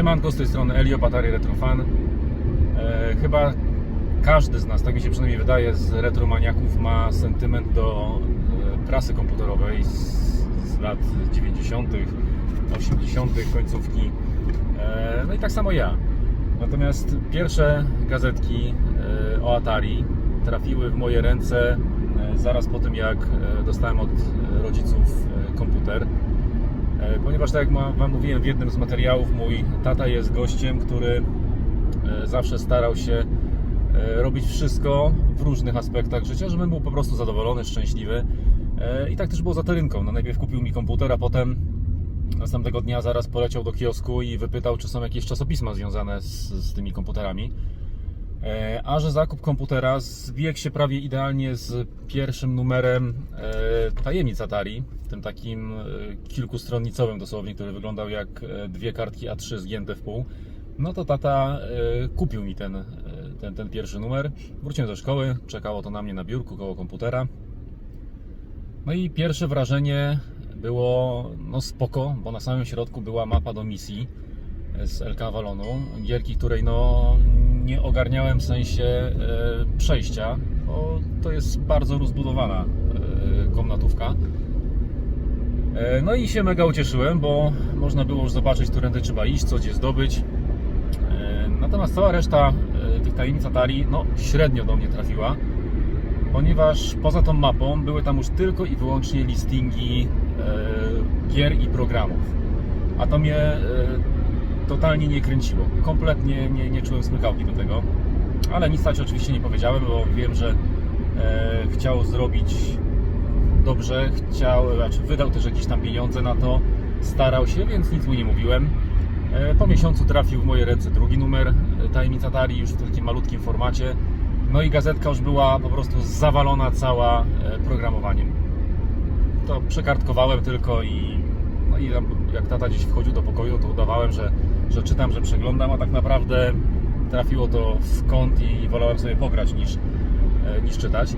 Siemanko, z tej strony Elio Batary Retrofan. E, chyba każdy z nas, tak mi się przynajmniej wydaje, z retromaniaków ma sentyment do e, prasy komputerowej z, z lat 90., 80., końcówki. E, no i tak samo ja. Natomiast pierwsze gazetki e, o Atari trafiły w moje ręce e, zaraz po tym, jak e, dostałem od rodziców e, komputer. E, Ponieważ tak jak Wam mówiłem w jednym z materiałów, mój tata jest gościem, który e, zawsze starał się e, robić wszystko w różnych aspektach życia, żebym był po prostu zadowolony, szczęśliwy. I tak też było za Terynką. No najpierw kupił mi komputer, a potem następnego dnia zaraz poleciał do kiosku i wypytał, czy są jakieś czasopisma związane z, z tymi komputerami. E, A że zakup komputera zbiegł się prawie idealnie z pierwszym numerem e, tajemnic Atari, tym takim e, kilkustronnicowym dosłownie, który wyglądał jak dwie kartki A3 zgięte w pół, no to tata kupił mi ten, ten, ten pierwszy numer. Wróciłem ze szkoły, czekało to na mnie na biurku koło komputera. No i pierwsze wrażenie było no spoko, bo na samym środku była mapa do misji z LK Avalonu, gierki, której no nie ogarniałem w sensie e, przejścia, bo to jest bardzo rozbudowana e, komnatówka. E, no i się mega ucieszyłem, bo można było już zobaczyć, którędy trzeba iść, co gdzie zdobyć. Natomiast cała reszta tych tajemnic Atari no średnio do mnie trafiła ponieważ poza tą mapą były tam już tylko i wyłącznie listingi gier i programów. A to mnie totalnie nie kręciło. Kompletnie nie, nie czułem smykałki do tego. Ale nic stać oczywiście nie powiedziałem, bo wiem, że e, chciał zrobić dobrze, chciał, znaczy wydał też jakieś tam pieniądze na to, starał się, więc nic mu nie mówiłem. E, Po miesiącu trafił w moje ręce drugi numer e, Tajemnic Atari, już w takim malutkim formacie. No i gazetka już była po prostu zawalona cała e, programowaniem. To przekartkowałem tylko i, no i jak tata gdzieś wchodził do pokoju, to udawałem, że, że czytam, że przeglądam, a tak naprawdę trafiło to w kąt i wolałem sobie pograć niż, e, niż czytać.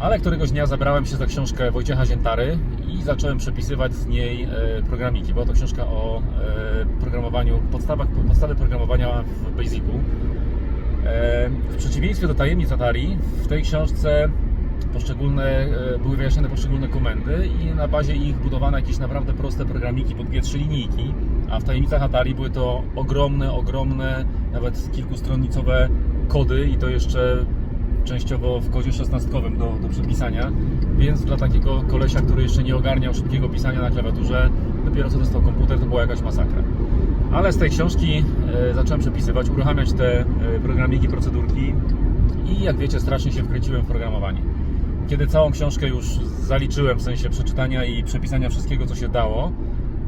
Ale któregoś dnia zabrałem się za książkę Wojciecha Ziętary i zacząłem przepisywać z niej e, programiki. Była to książka o e, programowaniu, podstawach, podstawy programowania w Basicu. W przeciwieństwie do tajemnic Atari, w tej książce poszczególne, były wyjaśnione poszczególne komendy i na bazie ich budowano jakieś naprawdę proste programiki po dwie, trzy linijki, a w tajemnicach Atari były to ogromne, ogromne, nawet kilkustronnicowe kody i to jeszcze częściowo w kodzie szesnastkowym do, do przepisania, więc dla takiego kolesia, który jeszcze nie ogarniał szybkiego pisania na klawiaturze, dopiero co dostał komputer, to była jakaś masakra. Ale z tej książki e, zacząłem przepisywać, uruchamiać te e, programiki, procedurki i jak wiecie, strasznie się wkręciłem w programowanie. Kiedy całą książkę już zaliczyłem w sensie przeczytania i przepisania wszystkiego, co się dało,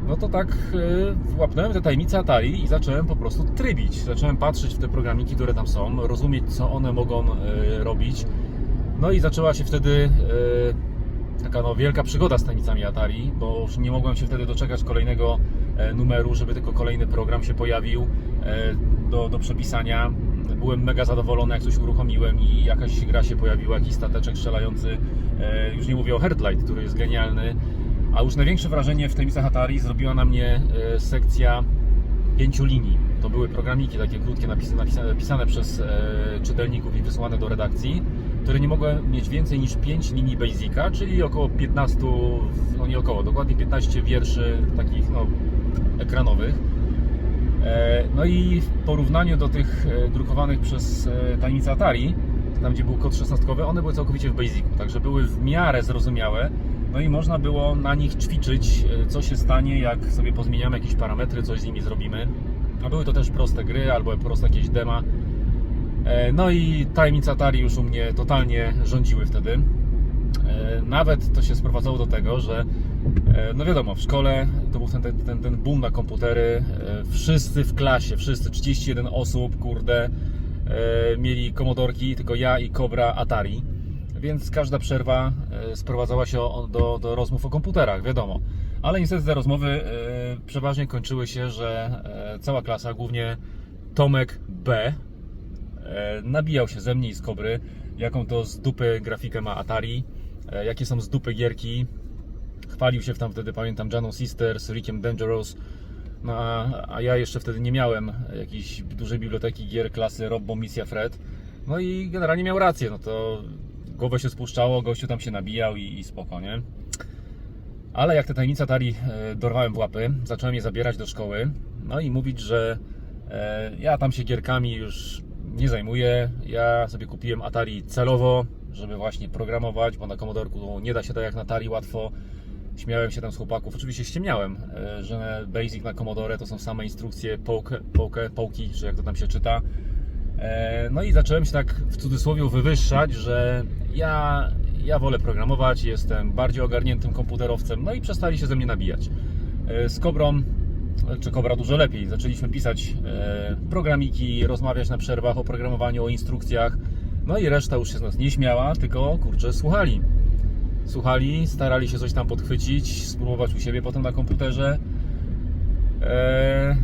no to tak e, łapnąłem te tajemnice Atari i zacząłem po prostu trybić. Zacząłem patrzeć w te programiki, które tam są, rozumieć, co one mogą e, robić. No i zaczęła się wtedy e, taka no, wielka przygoda z tajemnicami Atari, bo już nie mogłem się wtedy doczekać kolejnego e, numeru, żeby tylko kolejny program się pojawił e, do, do przepisania. Byłem mega zadowolony, jak coś uruchomiłem i jakaś gra się pojawiła, jakiś stateczek strzelający. E, Już nie mówię o Heartlight, który jest genialny. A już największe wrażenie w tajemnicach Atari zrobiła na mnie e, sekcja pięciu linii. To były programiki takie krótkie, napis, napisane, pisane przez e, czytelników i wysłane do redakcji, które nie mogły mieć więcej niż 5 linii Basica, czyli około 15, no nie około, dokładnie 15 wierszy takich no, ekranowych. E, No i w porównaniu do tych drukowanych przez tajemnice Atari, tam gdzie był kod szesnastkowy, one były całkowicie w Basicu, także były w miarę zrozumiałe. No i można było na nich ćwiczyć, e, co się stanie, jak sobie pozmieniamy jakieś parametry, coś z nimi zrobimy. A były to też proste gry albo proste jakieś dema. E, No i tajemnice Atari już u mnie totalnie rządziły wtedy. E, Nawet to się sprowadzało do tego, że no wiadomo, w szkole to był ten, ten, ten, boom na komputery. Wszyscy w klasie, wszyscy 31 osób, kurde, mieli komodorki, tylko ja i Cobra Atari. Więc każda przerwa e, sprowadzała się do, do rozmów o komputerach, wiadomo. Ale niestety te rozmowy e, przeważnie kończyły się, że e, cała klasa, głównie Tomek B, nabijał się ze mnie i z Kobry, jaką to z dupy grafikę ma Atari, jakie są z dupy gierki. Chwalił się tam wtedy, pamiętam, Janą Sisters, Rickiem Dangerous, No, a- a ja jeszcze wtedy nie miałem jakiejś dużej biblioteki gier klasy Robbo Misja Fred. No i generalnie miał rację, no to głowę się spuszczało, gościu tam się nabijał i, i spoko, nie? Ale jak te tajemnice Atari e, dorwałem w łapy, zacząłem je zabierać do szkoły, no i mówić, że e, ja tam się gierkami już nie zajmuję, ja sobie kupiłem Atari celowo, żeby właśnie programować, bo na Commodorku nie da się tak jak na Atari łatwo. Śmiałem się tam z chłopaków, oczywiście ściemniałem, e, że Basic na Commodore to są same instrukcje, poke, poke, połki, czy jak to tam się czyta. E, No i zacząłem się tak w cudzysłowie wywyższać, że ja, ja wolę programować, jestem bardziej ogarniętym komputerowcem, no i przestali się ze mnie nabijać. E, Z Kobrą, czy Kobra dużo lepiej, zaczęliśmy pisać e, programiki, rozmawiać na przerwach o programowaniu, o instrukcjach, no i reszta już się z nas nie śmiała, tylko kurczę, słuchali. Słuchali, starali się coś tam podchwycić, spróbować u siebie potem na komputerze.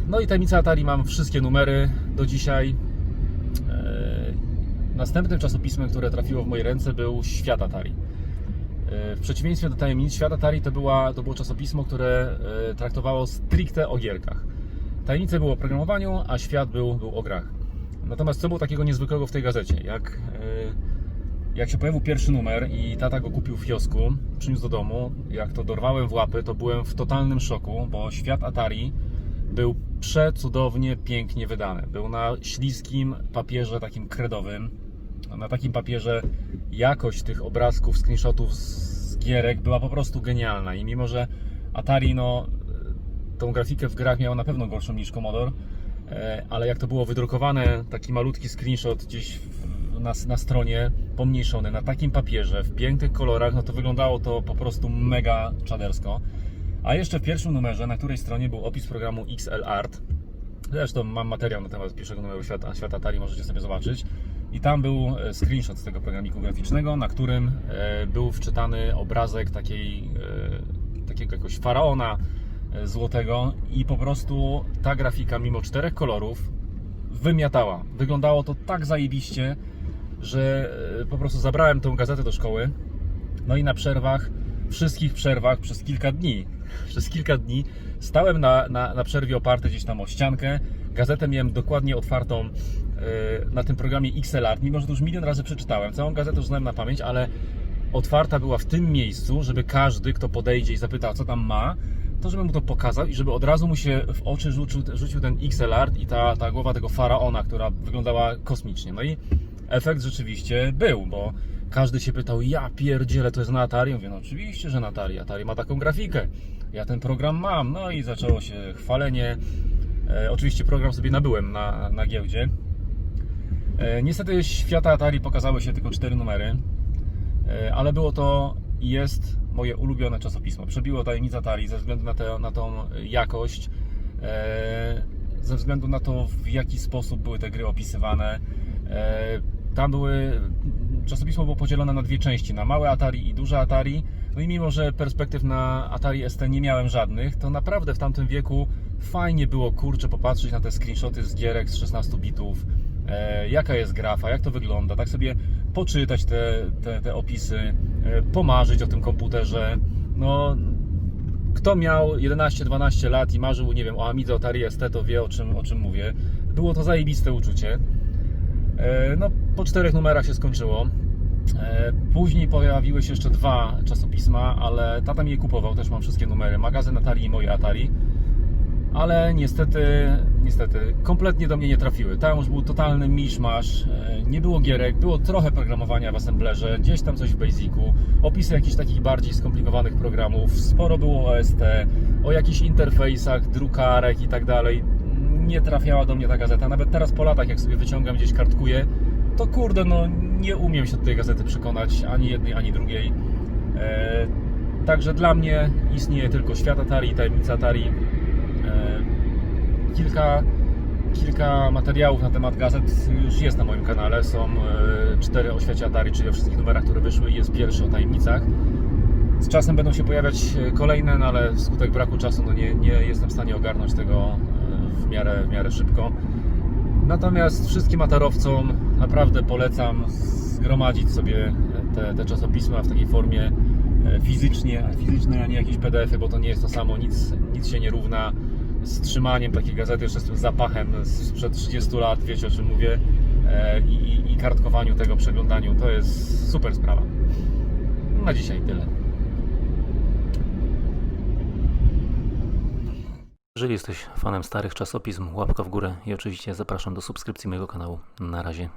No i tajemnica Atari mam wszystkie numery do dzisiaj. Następnym czasopismem, które trafiło w moje ręce był Świat Atari. E, W przeciwieństwie do tajemnic, Świat Atari to, była, to było czasopismo, które e, traktowało stricte o gierkach. Tajemnice było o programowaniu, a świat był, był o grach. Natomiast co było takiego niezwykłego w tej gazecie? Jak, e, jak się pojawił pierwszy numer i tata go kupił w kiosku, przyniósł do domu, jak to dorwałem w łapy, to byłem w totalnym szoku, bo świat Atari był przecudownie, pięknie wydany. Był na śliskim papierze takim kredowym. Na takim papierze jakość tych obrazków, screenshotów z gierek była po prostu genialna. I mimo, że Atari no, tą grafikę w grach miało na pewno gorszą niż Commodore, e, ale jak to było wydrukowane, taki malutki screenshot gdzieś na, na stronie, pomniejszony, na takim papierze, w pięknych kolorach, no to wyglądało to po prostu mega czadersko. A jeszcze w pierwszym numerze, na której stronie był opis programu XL Art. Zresztą mam materiał na temat pierwszego numeru świata, świata Atari, możecie sobie zobaczyć. I tam był e, screenshot z tego programiku graficznego, na którym e, był wczytany obrazek takiej, e, takiego jakoś faraona złotego i po prostu ta grafika mimo czterech kolorów wymiatała. Wyglądało to tak zajebiście, że po prostu zabrałem tę gazetę do szkoły. No i na przerwach, wszystkich przerwach przez kilka dni, przez kilka dni stałem na, na, na przerwie oparty gdzieś tam o ściankę. Gazetę miałem dokładnie otwartą na tym programie XLR, mimo że to już milion razy przeczytałem. Całą gazetę już znałem na pamięć, ale otwarta była w tym miejscu, żeby każdy, kto podejdzie i zapyta, co tam ma, to żeby mu to pokazał i żeby od razu mu się w oczy rzucił, rzucił ten XLR i ta, ta głowa tego faraona, która wyglądała kosmicznie. No i efekt rzeczywiście był, bo każdy się pytał, ja pierdzielę, to jest na Atari? Mówię, no oczywiście, że na Atari. Atari ma taką grafikę. Ja ten program mam. No i zaczęło się chwalenie. E, oczywiście program sobie nabyłem na, na giełdzie. E, niestety świata Atari pokazały się tylko cztery numery, e, ale było to i jest moje ulubione czasopismo. Przebiło tajemnica Atari ze względu na, tę na tą jakość, e, ze względu na to, w jaki sposób były te gry opisywane. Tam były, czasopismo było podzielone na dwie części, na małe Atari i duże Atari. No i mimo, że perspektyw na Atari ST nie miałem żadnych, to naprawdę w tamtym wieku fajnie było kurczę popatrzeć na te screenshoty z gierek z 16 bitów, jaka jest grafa, jak to wygląda, tak sobie poczytać te, te, te opisy, e, pomarzyć o tym komputerze. No, kto miał 11-12 lat i marzył, nie wiem, o Amidze Atari ST, to wie o czym, o czym mówię. Było to zajebiste uczucie. E, No, po czterech numerach się skończyło. E, Później pojawiły się jeszcze dwa czasopisma, ale tata mi je kupował, też mam wszystkie numery. Magazyn Atari i moje Atari. Ale niestety, niestety, kompletnie do mnie nie trafiły. Tam już był totalny miszmasz, e, nie było gierek, było trochę programowania w assemblerze, gdzieś tam coś w Basicu, opisy jakichś takich bardziej skomplikowanych programów, sporo było OST, o jakichś interfejsach, drukarek i tak dalej. Nie trafiała do mnie ta gazeta. Nawet teraz po latach, jak sobie wyciągam gdzieś kartkuję, to kurde, no nie umiem się do tej gazety przekonać, ani jednej, ani drugiej. E, Także dla mnie istnieje tylko świat Atari i tajemnica Atari. Kilka, kilka materiałów na temat gazet już jest na moim kanale. Są e, cztery o świecie Atari, czyli o wszystkich numerach, które wyszły i jest pierwszy o tajemnicach. Z czasem będą się pojawiać e, kolejne, no ale wskutek braku czasu no nie, nie jestem w stanie ogarnąć tego e, w miarę, w miarę szybko. Natomiast wszystkim atarowcom naprawdę polecam zgromadzić sobie te, te czasopisma w takiej formie fizycznie, fizycznej, a nie jakieś PDF-y, bo to nie jest to samo, nic, nic się nie równa. Z trzymaniem takiej gazety, jeszcze z tym zapachem sprzed 30 lat, wiecie o czym mówię, e, i, i, i kartkowaniu tego, przeglądaniu, to jest super sprawa. Na dzisiaj tyle. Jeżeli jesteś fanem starych czasopism, łapka w górę i oczywiście zapraszam do subskrypcji mojego kanału. Na razie.